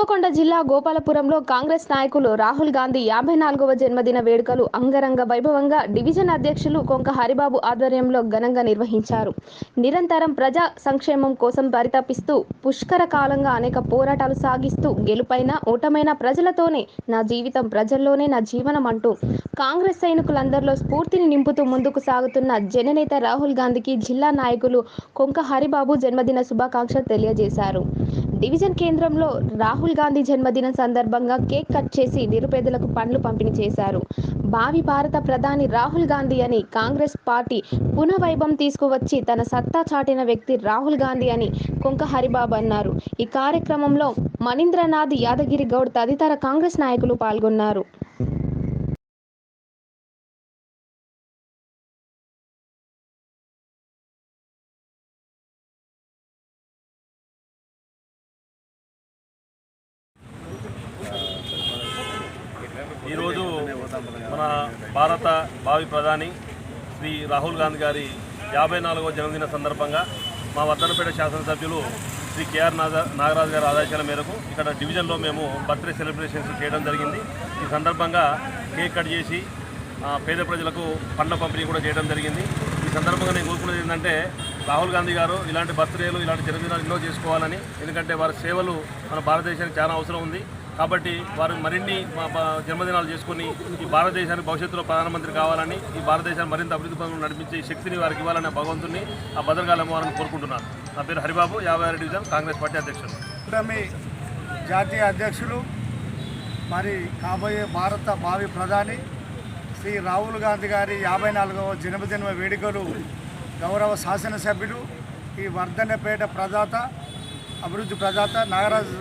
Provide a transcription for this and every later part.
హన్మకొండ జిల్లా గోపాలపురంలో కాంగ్రెస్ నాయకులు రాహుల్ గాంధీ యాభై నాలుగవ జన్మదిన వేడుకలు అంగరంగ వైభవంగా డివిజన్ అధ్యక్షులు కొంక హరిబాబు ఆధ్వర్యంలో ఘనంగా నిర్వహించారు. నిరంతరం ప్రజా సంక్షేమం కోసం పరితపిస్తూ పుష్కర కాలంగా అనేక పోరాటాలు సాగిస్తూ గెలుపైన ఓటమైన ప్రజలతోనే నా జీవితం ప్రజల్లోనే నా జీవనం అంటూ కాంగ్రెస్ సైనికులందరిలో స్ఫూర్తిని నింపుతూ ముందుకు సాగుతున్న జననేత రాహుల్ గాంధీకి జిల్లా నాయకులు కొంక హరిబాబు జన్మదిన శుభాకాంక్షలు తెలియజేశారు. డివిజన్ కేంద్రంలో రాహుల్ గాంధీ జన్మదినం సందర్భంగా కేక్ కట్ చేసి నిరుపేదలకు పండ్లు పంపిణీ చేశారు. భావి భారత ప్రధాని రాహుల్ గాంధీ అని కాంగ్రెస్ పార్టీ పునఃవైభవం తీసుకువచ్చి తన సత్తా చాటిన వ్యక్తి రాహుల్ గాంధీ అని కొంక హరిబాబు అన్నారు. ఈ కార్యక్రమంలో మణీంద్రనాథ్ యాదగిరి గౌడ్ తదితర కాంగ్రెస్ నాయకులు పాల్గొన్నారు. మన భారత భావి ప్రధాని శ్రీ రాహుల్ గాంధీ గారి యాభై నాలుగవ జన్మదిన సందర్భంగా మా వర్ధనపేట శాసనసభ్యులు శ్రీ కేఆర్ నాగ నాగరాజు గారి ఆదేశాల మేరకు ఇక్కడ డివిజన్లో మేము బర్త్డే సెలబ్రేషన్స్ చేయడం జరిగింది. ఈ సందర్భంగా కేక్ కట్ చేసి ఆ, పేద ప్రజలకు పండ్ల పంపిణీ కూడా చేయడం జరిగింది. ఈ సందర్భంగా నేను కోరుకున్నది ఏంటంటే రాహుల్ గాంధీ గారు ఇలాంటి బర్త్డేలు ఇలాంటి జన్మదినాలు ఎన్నో చేసుకోవాలని ఎందుకంటే వారి సేవలు మన భారతదేశానికి చాలా అవసరం ఉంది. కాబట్టి వారు మరిన్ని మా జన్మదినాలు చేసుకుని ఈ భారతదేశానికి భవిష్యత్తులో ప్రధానమంత్రి కావాలని ఈ భారతదేశాన్ని మరింత అభివృద్ధి పనులు నడిపించే శక్తిని వారికి ఇవ్వాలని భగవంతుని ఆ భద్రకాలం ఇవ్వాలని కోరుకుంటున్నాను. నా పేరు హరిబాబు యాభై ఆరు డివిజన్ కాంగ్రెస్ పార్టీ అధ్యక్షుడు. కూటమి జాతీయ అధ్యక్షులు మరి కాబోయే భారత భావి ప్రధాని శ్రీ రాహుల్ గాంధీ గారి యాభై నాలుగవ జన్మదిన వేడుకలు గౌరవ శాసనసభ్యులు ఈ వర్ధన్నపేట ప్రదాత అభివృద్ధి ప్రదాత నాగరాజ్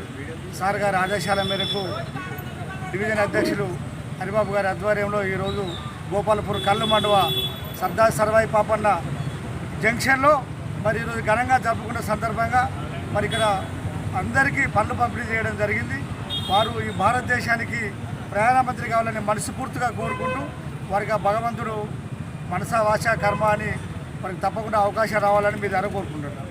సార్ గారి ఆదేశాల మేరకు డివిజన్ అధ్యక్షులు హరిబాబు గారి ఆధ్వర్యంలో ఈరోజు గోపాలపూర్ కల్లు మండవ సర్దార్ సర్వాయి పాపన్న జంక్షన్లో మరి ఈరోజు ఘనంగా జరుపుకున్న సందర్భంగా మరి ఇక్కడ అందరికీ పనులు పంపిణీ చేయడం జరిగింది. వారు ఈ భారతదేశానికి ప్రధానమంత్రి కావాలని మనస్ఫూర్తిగా కోరుకుంటూ వారికి ఆ భగవంతుడు మనసా వాచ కర్మ అని వారికి తప్పకుండా అవకాశం రావాలని మీరు కోరుకుంటున్నారు.